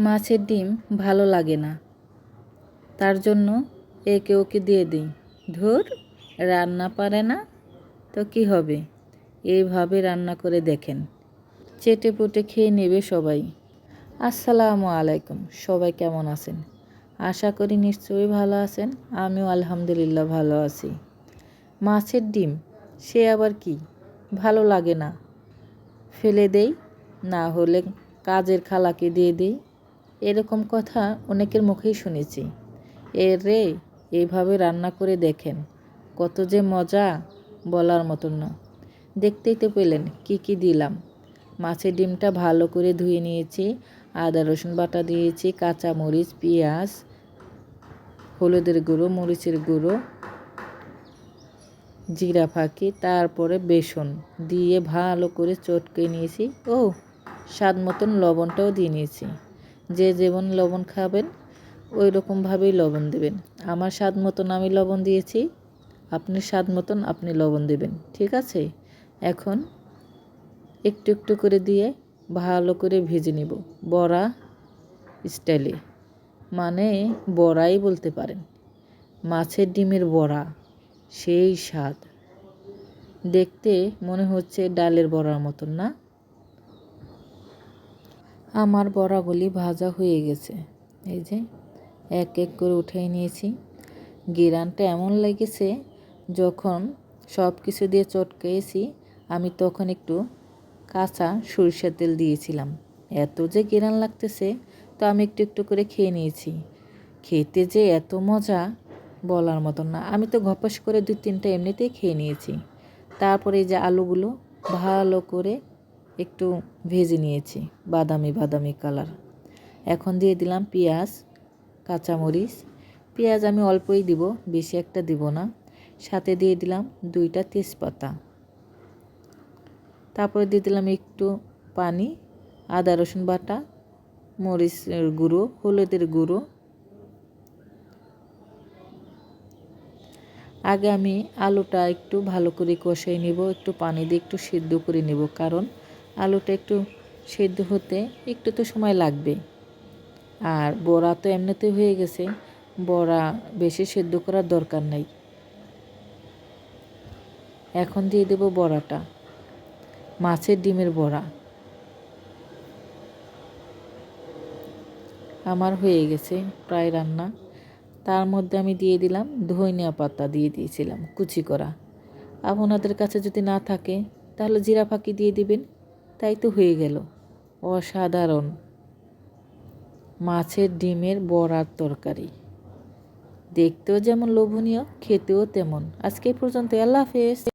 মাছের ডিম ভালো লাগে না। তার জন্য একে ওকে দিয়ে দিই। ধুর, রান্না পারে না, তো কি হবে? এইভাবে রান্না করে দেখেন। চেটে পুটে খেয়ে নেবে সবাই। আসসালামু আলাইকুম, সবাই কেমন আছেন? আশা করি নিশ্চয়ই ভালো আছেন, আমিও আলহামদুলিল্লাহ ভালো আছি। মাছের ডিম, সে আবার কি? ভালো লাগে না। ফেলে দেই, না হলে কাজের খালাকে দিয়ে দিই। এরকম কথা অনেকের মুখেই শুনেছি। এর রে, এইভাবে রান্না করে দেখেন, কত যে মজা বলার মতন না। দেখতেই তো পেলেন, কি কি দিলাম। মাছের ডিমটা ভালো করে ধুয়ে নিয়েছি, আদা, রসুন বাটা দিয়েছি, কাঁচা মরিচ, পেঁয়াজ, হলুদের গুঁড়ো, মরিচের গুঁড়ো, জিরা ফাঁকি, তারপরে বেসন দিয়ে ভালো করে চটকে নিয়েছি। ও স্বাদ মতন লবণটাও দিয়ে নিয়েছি। যে যেমন লবণ খাবেন ওই রকমভাবেই লবণ দেবেন। আমার স্বাদ মতন আমি লবণ দিয়েছি আপনি স্বাদ মতন আপনি লবণ দেবেন, ঠিক আছে? এখন একটু একটু করে দিয়ে ভালো করে ভেজে নিব, বড়া স্টাইলে। মানে বড়াই বলতে পারেন। মাছের ডিমের বড়া, সেই স্বাদ। দেখতে মনে হচ্ছে ডালের বড়ার মতন, না? আমার বড়াগুলি ভাজা হয়ে গেছে। এই যে, এক এক করে উঠিয়ে নিয়েছি। গিরানটা এমন লেগেছে, যখন সব কিছু দিয়ে চটকেছি আমি তখন একটু কাঁচা সরিষার তেল দিয়েছিলাম। এত যে গিরান লাগতেছে, তো আমি একটু একটু করে খেয়ে নিয়েছি। খেতে যে এত মজা বলার মতন না। আমি তো ঘপাস করে দু তিনটা এমনিতেই খেয়ে নিয়েছি। তারপরে এই যে আলুগুলো ভালো করে একটু ভেজে নিয়েছি, বাদামি বাদামি কালার। এখন দিয়ে দিলাম পেঁয়াজ, কাঁচামরিচ। পেঁয়াজ আমি অল্পই দিব, বেশি একটা দিব না। সাথে দিয়ে দিলাম দুইটা তেজপাতা। তারপরে দিয়ে দিলাম একটু পানি, আদা, রসুন বাটা, মরিচের গুঁড়ো, হলুদের গুঁড়ো। আগে আমি আলুটা একটু ভালো করে কষাই নেব, একটু পানি দিয়ে একটু সিদ্ধ করে নেব, কারণ আলুটা একটু সেদ্ধ হতে একটু তো সময় লাগবে। আর বড়া তো এমনিতে হয়ে গেছে, বড়া বেশি সেদ্ধ করার দরকার নাই। এখন দিয়ে দেব বড়াটা, মাছের ডিমের বড়া। আমার হয়ে গেছে প্রায় রান্না। তার মধ্যে আমি দিয়ে দিলাম ধনিয়া পাতা দিয়ে দিয়েছিলাম কুচি করা। আপনাদের কাছে যদি না থাকে, তাহলে জিরা ফাঁকি দিয়ে দিবেন। তাই তো হয়ে গেল। অসাধারণ। মাছের ডিমের বড়ার তরকারি। দেখতেও যেমন লোভনীয়, খেতেও তেমন। আজকে পর্যন্ত আল্লাহ হাফেজ।